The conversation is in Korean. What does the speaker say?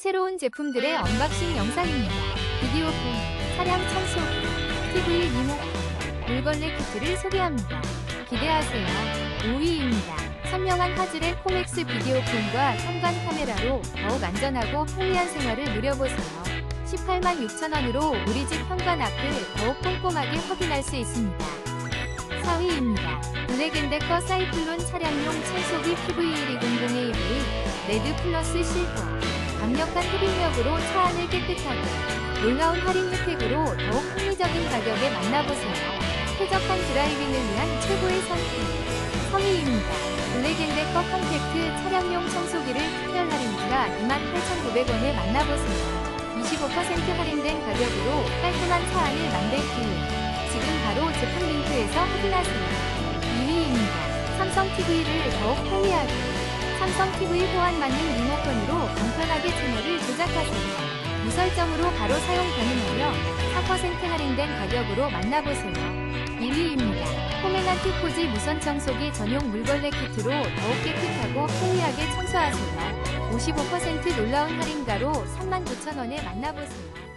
새로운 제품들의 언박싱 영상입니다. 비디오폰, 차량 청소기, TV 리모컨, 물걸레 키트를 소개합니다. 기대하세요. 5위입니다. 선명한 화질의 코맥스 비디오폰과 현관 카메라로 더욱 안전하고 편리한 생활을 누려보세요. 18만 6천원으로 우리 집 현관 앞을 더욱 꼼꼼하게 확인할 수 있습니다. 4위입니다. 블랙앤데커 사이클론 차량용 청소기 PV1200AV 레드 플러스 실버 강력한 흡입력으로 차 안을 깨끗하게 놀라운 할인 혜택으로 더욱 합리적인 가격에 만나보세요. 쾌적한 드라이빙을 위한 최고의 선택 3위입니다. 블랙앤데커 컴팩트 차량용 청소기를 특별 할인가 28,900원에 만나보세요. 25% 할인된 가격으로 깔끔한 차 안을 만들 기회 지금 바로 제품 링크에서 확인하세요. 2위입니다. 삼성 TV를 더욱 편리하게 삼성 TV 호환 맞는 리모컨으로 간편하게 채널을 조작하세요. 무설정으로 바로 사용 가능하며 4% 할인된 가격으로 만나보세요. 1위입니다. 포메난 티코지 무선 청소기 전용 물걸레 키트로 더욱 깨끗하고 편리하게 청소하세요. 55% 놀라운 할인가로 39,000원에 만나보세요.